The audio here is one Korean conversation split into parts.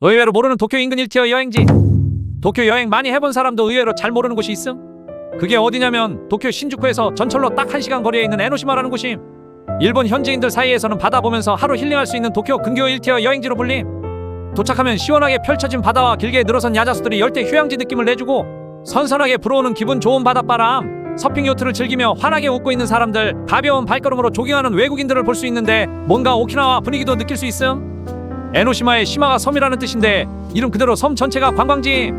의외로 모르는 도쿄 인근 1티어 여행지. 도쿄 여행 많이 해본 사람도 의외로 잘 모르는 곳이 있음. 그게 어디냐면 도쿄 신주쿠에서 전철로 딱 1시간 거리에 있는 에노시마라는 곳임. 일본 현지인들 사이에서는 바다 보면서 하루 힐링할 수 있는 도쿄 근교 1티어 여행지로 불림. 도착하면 시원하게 펼쳐진 바다와 길게 늘어선 야자수들이 열대 휴양지 느낌을 내주고 선선하게 불어오는 기분 좋은 바닷바람 서핑 요트를 즐기며 환하게 웃고 있는 사람들 가벼운 발걸음으로 조깅하는 외국인들을 볼 수 있는데 뭔가 오키나와 분위기도 느낄 수 있음 에노시마의 시마가 섬이라는 뜻인데 이름 그대로 섬 전체가 관광지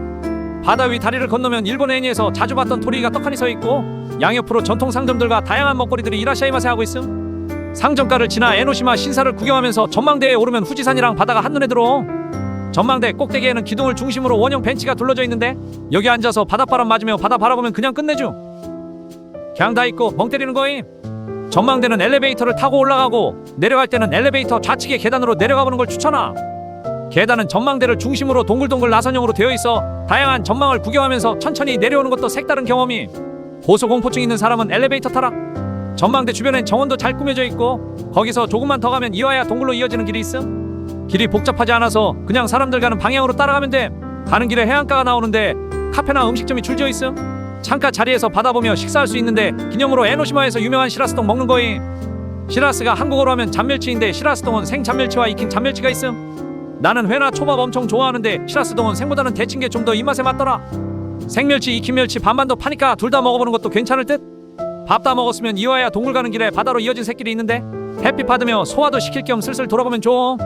바다 위 다리를 건너면 일본 애니에서 자주 봤던 토리가 떡하니 서 있고 양옆으로 전통 상점들과 다양한 먹거리들이 이라시아이마세 하고 있음. 상점가를 지나 에노시마 신사를 구경하면서 전망대에 오르면 후지산이랑 바다가 한눈에 들어오 전망대 꼭대기에는 기둥을 중심으로 원형 벤치가 둘러져 있는데 여기 앉아서 바닷바람 맞으며 바다 바라보면 그냥 끝내줘 그냥 다 있고 멍 때리는 거임 전망대는 엘리베이터를 타고 올라가고 내려갈 때는 엘리베이터 좌측의 계단으로 내려가 보는 걸 추천하. 계단은 전망대를 중심으로 동글동글 나선형으로 되어 있어 다양한 전망을 구경하면서 천천히 내려오는 것도 색다른 경험이. 고소공포증 있는 사람은 엘리베이터 타라. 전망대 주변엔 정원도 잘 꾸며져 있고 거기서 조금만 더 가면 이와야 동굴로 이어지는 길이 있음. 길이 복잡하지 않아서 그냥 사람들 가는 방향으로 따라가면 돼. 가는 길에 해안가가 나오는데 카페나 음식점이 줄지어 있음 창가 자리에서 받아보며 식사할 수 있는데 기념으로 에노시마에서 유명한 시라스동 먹는 거임. 시라스가 한국어로 하면 잔멸치인데 시라스동은 생 잔멸치와 익힌 잔멸치가 있음. 나는 회나 초밥 엄청 좋아하는데 시라스동은 생보다는 데친 게 좀 더 입맛에 맞더라. 생멸치 익힌 멸치 반반도 파니까 둘 다 먹어보는 것도 괜찮을 듯. 밥 다 먹었으면 이와야 동굴 가는 길에 바다로 이어진 새길이 있는데 햇빛 받으며 소화도 시킬 겸 슬슬 돌아보면 좋음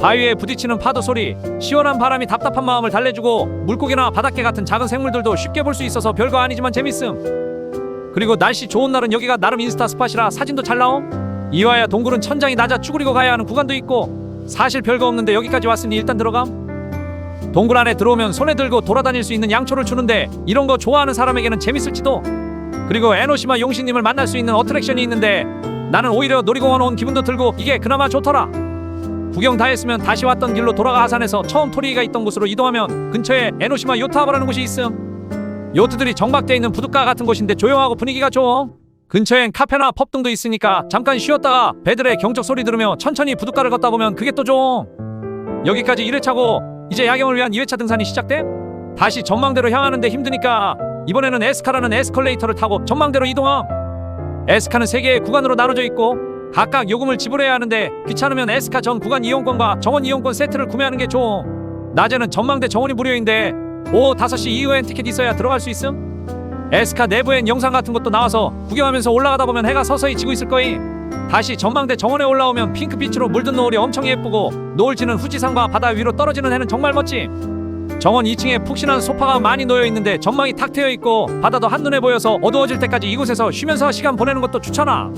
바위에 부딪히는 파도 소리, 시원한 바람이 답답한 마음을 달래주고 물고기나 바닷개 같은 작은 생물들도 쉽게 볼 수 있어서 별거 아니지만 재밌음. 그리고 날씨 좋은 날은 여기가 나름 인스타 스팟이라 사진도 잘 나옴. 이와야 동굴은 천장이 낮아 쭈그리고 가야 하는 구간도 있고 사실 별거 없는데 여기까지 왔으니 일단 들어감. 동굴 안에 들어오면 손에 들고 돌아다닐 수 있는 양초를 주는데 이런 거 좋아하는 사람에게는 재밌을지도. 그리고 에노시마 용신님을 만날 수 있는 어트랙션이 있는데 나는 오히려 놀이공원 온 기분도 들고 이게 그나마 좋더라. 구경 다 했으면 다시 왔던 길로 돌아가 하산해서 처음 토리가 있던 곳으로 이동하면 근처에 에노시마 요트하버라는 곳이 있음. 요트들이 정박돼 있는 부둣가 같은 곳인데 조용하고 분위기가 좋음. 근처엔 카페나 펍 등도 있으니까 잠깐 쉬었다가 배들의 경적 소리 들으며 천천히 부둣가를 걷다 보면 그게 또 좋음. 여기까지 1회차고 이제 야경을 위한 2회차 등산이 시작됨. 다시 전망대로 향하는데 힘드니까 이번에는 에스카라는 에스컬레이터를 타고 전망대로 이동함. 에스카는 세 개의 구간으로 나눠져 있고 각각 요금을 지불해야 하는데 귀찮으면 에스카 전 구간 이용권과 정원 이용권 세트를 구매하는 게 좋음. 낮에는 전망대 정원이 무료인데 오후 5시 이후엔 티켓 있어야 들어갈 수 있음. 에스카 내부엔 영상 같은 것도 나와서 구경하면서 올라가다 보면 해가 서서히 지고 있을 거임. 다시 전망대 정원에 올라오면 핑크빛으로 물든 노을이 엄청 예쁘고 노을 지는 후지산과 바다 위로 떨어지는 해는 정말 멋짐. 정원 2층에 푹신한 소파가 많이 놓여 있는데 전망이 탁 트여 있고 바다도 한눈에 보여서 어두워질 때까지 이곳에서 쉬면서 시간 보내는 것도 추천하.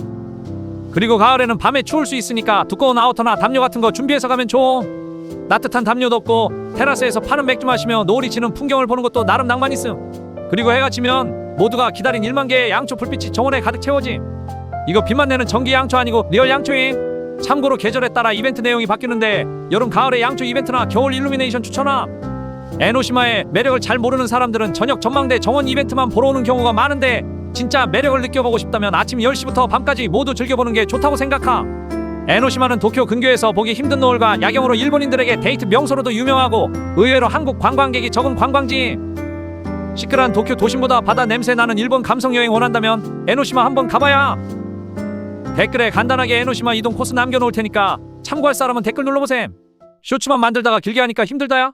그리고 가을에는 밤에 추울 수 있으니까 두꺼운 아우터나 담요 같은 거 준비해서 가면 좋음. 따뜻한 담요 덮고 테라스에서 파는 맥주 마시며 노을이 지는 풍경을 보는 것도 나름 낭만 있음. 그리고 해가 지면 모두가 기다린 1만 개의 양초 불빛이 정원에 가득 채워짐. 이거 빛만 내는 전기 양초 아니고 리얼 양초임. 참고로 계절에 따라 이벤트 내용이 바뀌는데 여름 가을에 양초 이벤트나 겨울 일루미네이션 추천함. 에노시마의 매력을 잘 모르는 사람들은 저녁 전망대 정원 이벤트만 보러 오는 경우가 많은데 진짜 매력을 느껴보고 싶다면 아침 10시부터 밤까지 모두 즐겨보는 게 좋다고 생각함. 에노시마는 도쿄 근교에서 보기 힘든 노을과 야경으로 일본인들에게 데이트 명소로도 유명하고 의외로 한국 관광객이 적은 관광지. 시끌한 도쿄 도심보다 바다 냄새 나는 일본 감성 여행 원한다면 에노시마 한번 가봐야. 댓글에 간단하게 에노시마 이동 코스 남겨놓을 테니까 참고할 사람은 댓글 눌러보셈. 쇼츠만 만들다가 길게 하니까 힘들다야.